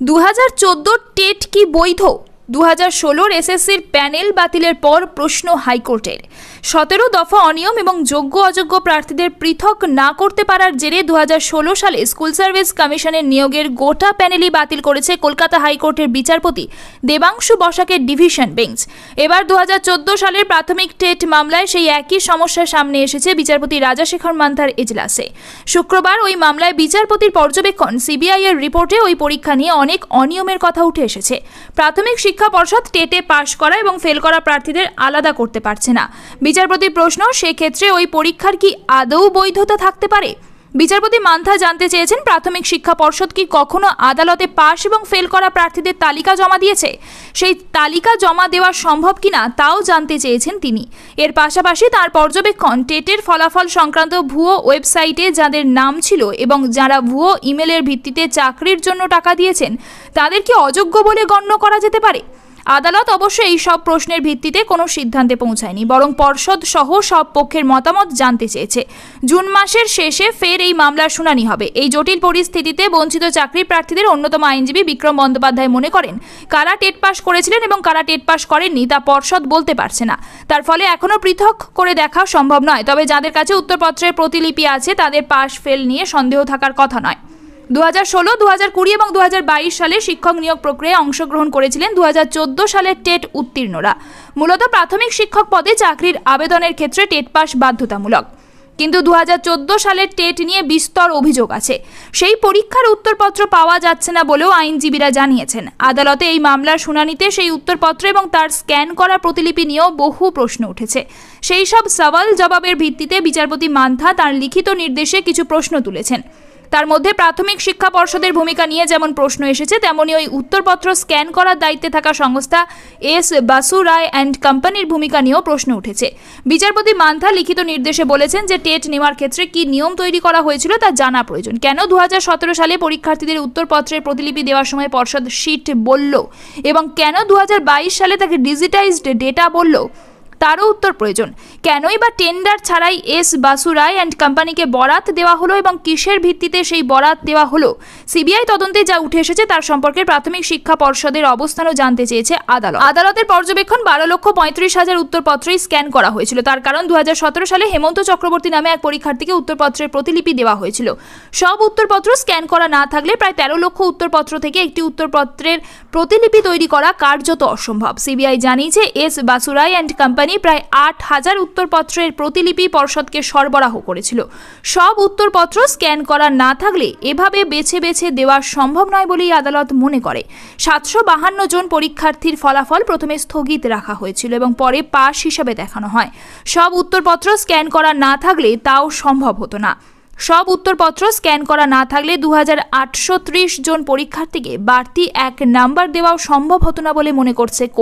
দু হাজার চোদ্দ টেট কি বৈধ? দু হাজার ষোলোর এসএসসির প্যানেল বাতিলের পর প্রশ্ন হাইকোর্টের। সতেরো দফা অনিয়ম এবং যোগ্য অযোগ্য প্রার্থীদের পৃথক না করতে পারার জেরে দু সালে স্কুল সার্ভিস কমিশনের নিয়োগের গোটা প্যানেলই বাতিল করেছে কলকাতা হাইকোর্টের বিচারপতি দেবাংশু বসাকের ডিভিশন বেঞ্চ। এবার দু হাজার চোদ্দ সালের প্রাথমিক টেট মামলায় সেই একই সমস্যার সামনে এসেছে বিচারপতি রাজাশেখর মান্থার এজলাসে। শুক্রবার ওই মামলায় বিচারপতির পর্যবেক্ষণ সিবিআই এর রিপোর্টে ওই পরীক্ষা নিয়ে অনেক অনিয়মের কথা উঠে এসেছে। প্রাথমিক শিক্ষা পর্ষদ টেটে পাশ করা এবং ফেল করা প্রার্থীদের আলাদা করতে পারছে না। বিচারপতির প্রশ্ন, সেক্ষেত্রে ওই পরীক্ষার কি আদৌ বৈধতা থাকতে পারে? বিচারপতি মান্থা জানতে চেয়েছেন প্রাথমিক শিক্ষা পর্ষদ কি কখনো আদালতে পাশ এবং ফেল করা প্রার্থীদের তালিকা জমা দিয়েছে? সেই তালিকা জমা দেওয়া সম্ভব কিনা তাও জানতে চেয়েছেন তিনি। এর পাশাপাশি তার পর্যবেক্ষণ টেটের ফলাফল সংক্রান্ত ভুয়ো ওয়েবসাইটে যাদের নাম ছিল এবং যারা ভুয়ো ইমেলের ভিত্তিতে চাকরির জন্য টাকা দিয়েছেন, তাদের কি অযোগ্য বলে গণ্য করা যেতে পারে? আদালত অবশ্য এই সব প্রশ্নের ভিত্তিতে কোনো সিদ্ধান্তে পৌঁছায়নি, বরং পর্ষদ সহ সব পক্ষের মতামত জানতে চেয়েছে। জুন মাসের শেষে ফের এই মামলার শুনানি হবে। এই জটিল পরিস্থিতিতে বঞ্চিত চাকরি প্রার্থীদের অন্যতম আইনজীবী বিক্রম বন্দ্যোপাধ্যায় মনে করেন, কারা টেট পাস করেছিলেন এবং কারা টেট পাস করেননি তা পর্ষদ বলতে পারছে না। তার ফলে এখনও পৃথক করে দেখা সম্ভব নয়। তবে যাদের কাছে উত্তরপত্রের প্রতিলিপি আছে, তাদের পাশ ফেল নিয়ে সন্দেহ থাকার কথা নয়। দু হাজার ষোলো দু হাজার কুড়ি এবং দু হাজার বাইশ সালে শিক্ষক নিয়োগ প্রক্রিয়ায় অংশগ্রহণ করেছিলেন দু হাজার চোদ্দ সালের টেট উত্তীর্ণরা। মূলত প্রাথমিক শিক্ষক পদে চাকরির আবেদনের ক্ষেত্রে টেট পাস বাধ্যতামূলক। কিন্তু দু হাজার চোদ্দ সালের টেট নিয়ে বিস্তর অভিযোগ আছে। সেই পরীক্ষার উত্তরপত্র পাওয়া যাচ্ছে না বলেও আইনজীবীরা জানিয়েছেন। আদালতে এই মামলার শুনানিতে সেই উত্তরপত্র এবং তার স্ক্যান করা প্রতিলিপি নিয়েও বহু প্রশ্ন উঠেছে। সেই সব সওয়াল জবাবের ভিত্তিতে বিচারপতি মান্থা তার লিখিত নির্দেশে কিছু প্রশ্ন তুলেছেন। তার মধ্যে প্রাথমিক শিক্ষা পর্ষদের ভূমিকা নিয়ে যেমন প্রশ্ন এসেছে, তেমনি ওই উত্তরপত্র স্ক্যান করার দায়িত্বে থাকা সংস্থা এস বাসু রায় অ্যান্ড কোম্পানির ভূমিকা নিয়েও প্রশ্ন উঠেছে। বিচারপতি মান্থা লিখিত নির্দেশে বলেছেন যে, টেট নেওয়ার ক্ষেত্রে কি নিয়ম তৈরি করা হয়েছিল তা জানা প্রয়োজন। কেন দু হাজার সতেরো সালে পরীক্ষার্থীদের উত্তরপত্রের প্রতিলিপি দেওয়ার সময় পর্ষদ শিট বলল এবং কেন দু হাজার বাইশ সালে তাকে ডিজিটাইজড ডেটা বলল? তারও উত্তর প্রয়োজন। কেনই বা টেন্ডার ছাড়াই এস বাসু রায় অ্যান্ড কোম্পানিকে বরাত দেওয়া হলো এবং কিসের ভিত্তিতে সেই বরাত দেওয়া হলো? সিবিআই তদন্তে যা উঠে এসেছে তার সম্পর্কে প্রাথমিক শিক্ষা পর্ষদের অবস্থানও জানতে চেয়েছে আদালত। আদালতের পর্যবেক্ষণ বারো লক্ষ পঁয়ত্রিশ হাজার উত্তরপত্রই স্ক্যান করা হয়েছিল। তার কারণ দু হাজার সতেরো সালে হেমন্ত চক্রবর্তী নামে এক পরীক্ষার্থীকে উত্তরপত্রের প্রতিলিপি দেওয়া হয়েছিল। সব উত্তরপত্র স্ক্যান করা না থাকলে প্রায় তেরো লক্ষ উত্তরপত্র থেকে একটি উত্তরপত্রের প্রতিলিপি তৈরি করা কার্যত অসম্ভব। সিবিআই জানিয়েছে, এস বাসুরাই অ্যান্ড কোম্পানি প্রায় আট হাজার উত্তরপত্রের প্রতিলিপি পর্ষদকে সরবরাহ করেছিল। সব উত্তরপত্র স্ক্যান করা না থাকলে এভাবে বেছে বেছে দেওয়া সম্ভব নয় বলেই আদালত মনে করে। সাতশো বাহান্ন জন পরীক্ষার্থীর ফলাফল প্রথমে স্থগিত রাখা হয়েছিল এবং পরে পাস হিসাবে দেখানো হয়। সব উত্তরপত্র স্ক্যান করা না থাকলে তাও সম্ভব হতো না। সব উত্তরপত্র স্ক্যান করা না থাকলে দু হাজার আটশো ত্রিশ জন পরীক্ষার্থীকে বাড়তি এক নাম্বার দেওয়াও সম্ভব হতো না বলে মনে করছে কোর্ট।